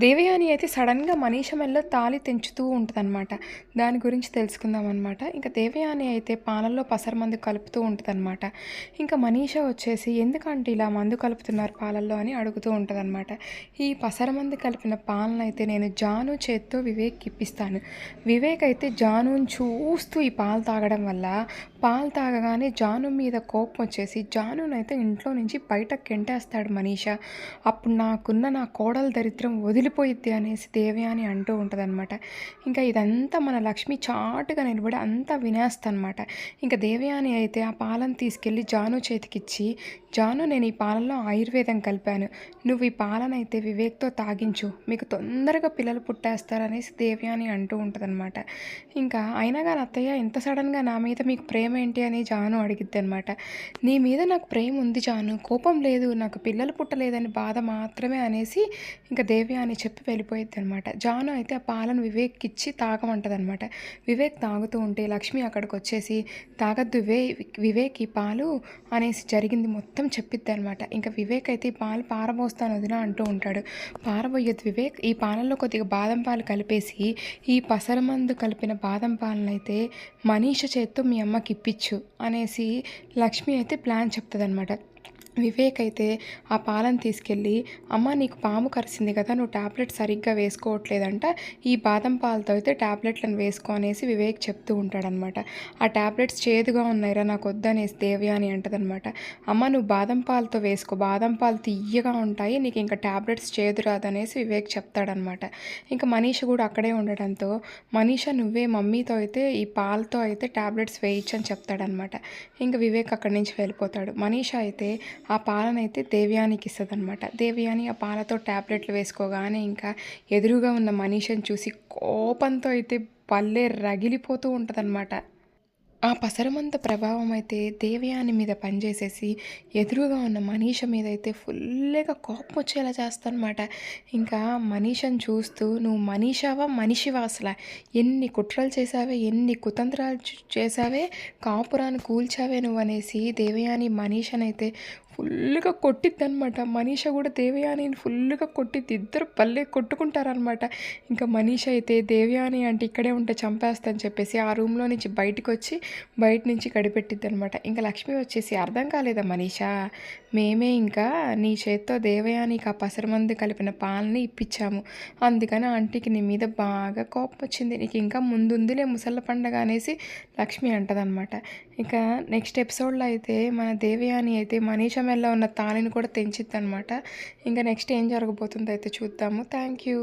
దేవయాని అయితే సడన్గా మనీష మెల్లో తాళి తెంచుతూ ఉంటుందన్నమాట. దాని గురించి తెలుసుకుందాం అనమాట ఇంకా దేవయాని అయితే పాలల్లో పసర మందు కలుపుతూ ఉంటుందన్నమాట. ఇంకా మనీష వచ్చేసి ఎందుకంటే ఇలా మందు కలుపుతున్నారు పాలల్లో? అని అడుగుతూ ఉంటుందన్నమాట. ఈ పసర మందు కలిపిన పాలను అయితే నేను జాను చేత్తో వివేక్ ఇప్పిస్తాను. వివేక్ అయితే జానుని చూస్తూ ఈ పాలు తాగడం వల్ల పాలు తాగగానే జాను మీద కోపం వచ్చేసి జానునైతే ఇంట్లో నుంచి బయట కెంటేస్తాడు మనీష. అప్పుడు నాకున్న నా కోడల దరిద్రం వదిలిపోయిద్ది అనేసి దేవయాని అంటూ ఉంటుందన్నమాట. ఇంకా ఇదంతా మన లక్ష్మి చాటుగా నిలబడి అంతా వినేస్తానమాట ఇంకా దేవయాని అయితే ఆ పాలను తీసుకెళ్ళి జాను చేతికిచ్చి జాను నేను ఈ పాలనలో ఆయుర్వేదం కలిపాను. నువ్వు ఈ పాలనైతే వివేక్తో తాగించు. మీకు తొందరగా పిల్లలు పుట్టేస్తారనేసి దేవ్యాని అంటూ ఉంటుందన్నమాట. ఇంకా అయినా కానీ అత్తయ్య ఇంత సడన్గా నా మీద మీకు ప్రేమ ఏంటి అని జాను అడిగిద్ది అనమాట నీ మీద నాకు ప్రేమ ఉంది జాను కోపం లేదు నాకు పిల్లలు పుట్టలేదని బాధ మాత్రమే అనేసి ఇంకా దేవి అని చెప్పి వెళ్ళిపోయిద్ది అనమాట జాను అయితే ఆ పాలను వివేక్ ఇచ్చి తాగమంటది అనమాట వివేక్ తాగుతూ ఉంటే లక్ష్మి అక్కడికి వచ్చేసి తాగద్దు వివే వివేక్ ఈ పాలు అనేసి జరిగింది మొత్తం చెప్పిద్ది అనమాట ఇంకా వివేక్ అయితే ఈ పాలు పారబోస్తాను వదిన అంటూ ఉంటాడు. పారబోయేది వివేక్ ఈ పాలల్లో కొద్దిగా బాదం పాలు కలిపేసి ఈ పసరమందు కలిపిన బాదం పాలనైతే మనీష చేత్తో మీ అమ్మకి ఇప్పించు అనేసి లక్ష్మి అయితే ప్లాన్ చెప్తుంది అనమాట వివేక్ అయితే ఆ పాలను తీసుకెళ్ళి అమ్మ నీకు పాము కరిసింది కదా నువ్వు ట్యాబ్లెట్ సరిగ్గా వేసుకోవట్లేదంట ఈ బాదం పాలతో అయితే ట్యాబ్లెట్లను వేసుకో అనేసి వివేక్ చెప్తూ ఉంటాడనమాట. ఆ టాబ్లెట్స్ చేదుగా ఉన్నాయిరా నాకు వద్దనేసి దేవ్య అని అంటదనమాట. అమ్మ నువ్వు బాదం పాలతో వేసుకో బాదం పాలు తీయగా ఉంటాయి నీకు ఇంకా ట్యాబ్లెట్స్ చేదు రాదనేసి వివేక్ చెప్తాడనమాట. ఇంకా మనీష కూడా అక్కడే ఉండడంతో మనీష నువ్వే మమ్మీతో అయితే ఈ పాలతో అయితే టాబ్లెట్స్ వేయించని చెప్తాడనమాట. ఇంకా వివేక్ అక్కడి నుంచి వెళ్ళిపోతాడు. మనీష అయితే ఆ పాలనైతే దేవ్యానికి ఇస్తుంది అనమాట దేవ్యాని ఆ పాలతో ట్యాబ్లెట్లు వేసుకోగానే ఇంకా ఎదురుగా ఉన్న మనీషని చూసి కోపంతో అయితే పల్లె రగిలిపోతూ ఉంటుందన్నమాట. ఆ పసరమంత ప్రభావం అయితే దేవయాని మీద పనిచేసేసి ఎదురుగా ఉన్న మనీష మీద అయితే ఫుల్గా కోపం వచ్చేలా చేస్తానమాట ఇంకా మనీషని చూస్తూ నువ్వు మనీషావా? మనిషివా అసలు? ఎన్ని కుట్రలు చేసావే ఎన్ని కుతంత్రాలు చేసావే కాపురాన్ని కూల్చావే నువ్వు అనేసి దేవయాని మనీషనైతే ఫుల్గా కొట్టిద్ది అనమాట మనీష కూడా దేవయానిని ఫుల్గా కొట్టిద్ది. ఇద్దరు పల్లె కొట్టుకుంటారనమాట ఇంకా మనీష అయితే దేవయాని అంటే ఇక్కడే ఉంటే చంపేస్తా అని చెప్పేసి ఆ రూమ్లో నుంచి బయటకు వచ్చి బయట నుంచి కడిపెట్టిద్ది అనమాట ఇంకా లక్ష్మి వచ్చేసి అర్థం కాలేదా మనీష? మేమే ఇంకా నీ చేత్తో దేవయానికి ఆ పసరమందు కలిపిన పాలని ఇప్పించాము అందుకని ఆంటీకి నీ మీద బాగా కోపం వచ్చింది నీకు ఇంకా ముందుందిలే ముసళ్ళ పండగ అనేసి లక్ష్మి అంటదనమాట ఇక నెక్స్ట్ ఎపిసోడ్లో అయితే మన దేవయాని అయితే మనీష మెల్ల ఉన్న తాళిని కూడా తెంచిద్ది అనమాట ఇంకా నెక్స్ట్ ఏం జరగబోతుందో అయితే చూద్దాము. Thank you